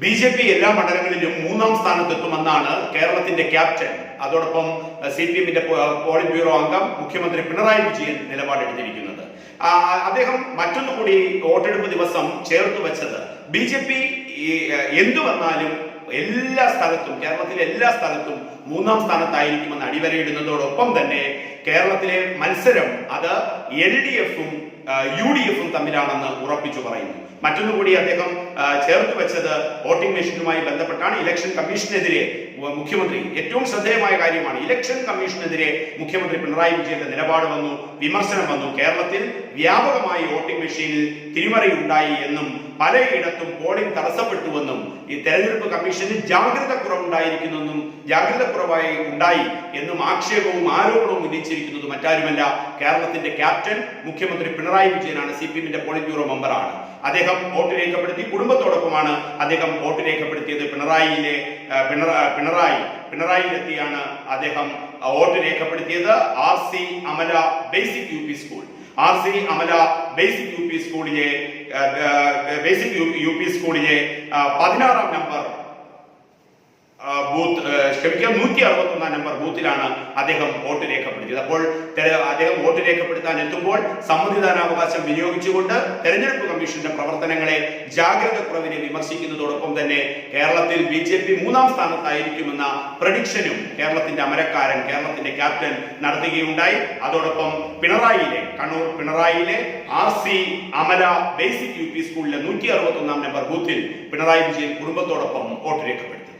B J P എല്ലാ മണ്ഡലങ്ങളിലും മൂന്നാം സ്ഥാനത്തെത്തുമെന്നാണ് കേരളത്തിന്റെ ക്യാപ്റ്റൻ. അതോടൊപ്പം സി പി എമ്മിന്റെ പോളിറ്റ് ബ്യൂറോ അംഗം മുഖ്യമന്ത്രി പിണറായി വിജയൻ നിലപാടെടുത്തിരിക്കുന്നത്. അദ്ദേഹം മറ്റൊന്നു കൂടി വോട്ടെടുപ്പ് ദിവസം ചേർത്ത് വെച്ചത് ബി ജെ പി എന്തു വന്നാലും എല്ലാ സ്ഥലത്തും കേരളത്തിലെ എല്ലാ സ്ഥലത്തും മൂന്നാം സ്ഥാനത്തായിരിക്കുമെന്ന് അടിവരയിടുന്നതോടൊപ്പം തന്നെ കേരളത്തിലെ മത്സരം അത് എൽ ഡി എഫും യു ഡി എഫും തമ്മിലാണെന്ന് ഉറപ്പിച്ചു പറയുന്നു. മറ്റൊന്നു കൂടി അദ്ദേഹം ചേർത്ത് വെച്ചത് വോട്ടിംഗ് മെഷീനുമായി ബന്ധപ്പെട്ടാണ് ഇലക്ഷൻ കമ്മീഷനെതിരെ മുഖ്യമന്ത്രി. ഏറ്റവും ശ്രദ്ധേയമായ കാര്യമാണ് ഇലക്ഷൻ കമ്മീഷനെതിരെ മുഖ്യമന്ത്രി പിണറായി വിജയന്റെ നിലപാട് വന്നു വിമർശനം വന്നു. കേരളത്തിൽ വ്യാപകമായി വോട്ടിംഗ് മെഷീനിൽ തിരിമറി ഉണ്ടായി എന്നും പലയിടത്തും പോളിംഗ് തടസ്സപ്പെട്ടുവെന്നും ഈ തെരഞ്ഞെടുപ്പ് കമ്മീഷന് ജാഗ്രത കുറവുണ്ടായിരിക്കുന്നെന്നും ജാഗ്രത കുറവായി ഉണ്ടായി എന്നും ആക്ഷേപവും ആരോപണവും ഉന്നയിച്ചിരിക്കുന്നത് മറ്റാരുമല്ല. കേരളത്തിന്റെ ക്യാപ്റ്റൻ മുഖ്യമന്ത്രി പിണറായി വിജയനാണ് സി പി എമ്മിന്റെ പോളിറ്റ് ബ്യൂറോ മെമ്പറാണ് അദ്ദേഹം വോട്ട് രേഖപ്പെടുത്തി കുടുംബത്തോടൊപ്പമാണ് അദ്ദേഹം വോട്ട് രേഖപ്പെടുത്തിയത്. പിണറായിയിലെ പിണറായി പിണറായി പിണറായിയിലെത്തിയാണ് അദ്ദേഹം വോട്ട് രേഖപ്പെടുത്തിയത്. R C Amala basic U P school. R C Amala basic U P സ്കൂളിലെ ബേസിക് യു- പി സ്കൂളിലെ പതിനാറാം നമ്പർ ബൂത്ത് ആ, ക്ഷമിക്കുക നൂറ്റി അറുപത്തൊന്നാം നമ്പർ ബൂത്തിലാണ് അദ്ദേഹം വോട്ട് രേഖപ്പെടുത്തിയത്. അപ്പോൾ അദ്ദേഹം വോട്ട് രേഖപ്പെടുത്താൻ എത്തുമ്പോൾ സമ്മതിദാനാവകാശം വിനിയോഗിച്ചുകൊണ്ട് തെരഞ്ഞെടുപ്പ് കമ്മീഷന്റെ പ്രവർത്തനങ്ങളെ ജാഗ്രത കുറവിനെ വിമർശിക്കുന്നതോടൊപ്പം തന്നെ കേരളത്തിൽ ബി ജെ പി മൂന്നാം സ്ഥാനത്തായിരിക്കുമെന്ന പ്രഡിക്ഷനും കേരളത്തിന്റെ അമരക്കാരൻ കേരളത്തിന്റെ ക്യാപ്റ്റൻ നടത്തുകയുണ്ടായി. അതോടൊപ്പം പിണറായിയിലെ Kannur പിണറായിയിലെ R C Amala basic U P സ്കൂളിലെ നൂറ്റി അറുപത്തി ഒന്നാം നമ്പർ ബൂത്തിൽ പിണറായി വിജയൻ കുടുംബത്തോടൊപ്പം വോട്ട് രേഖപ്പെടുത്തി.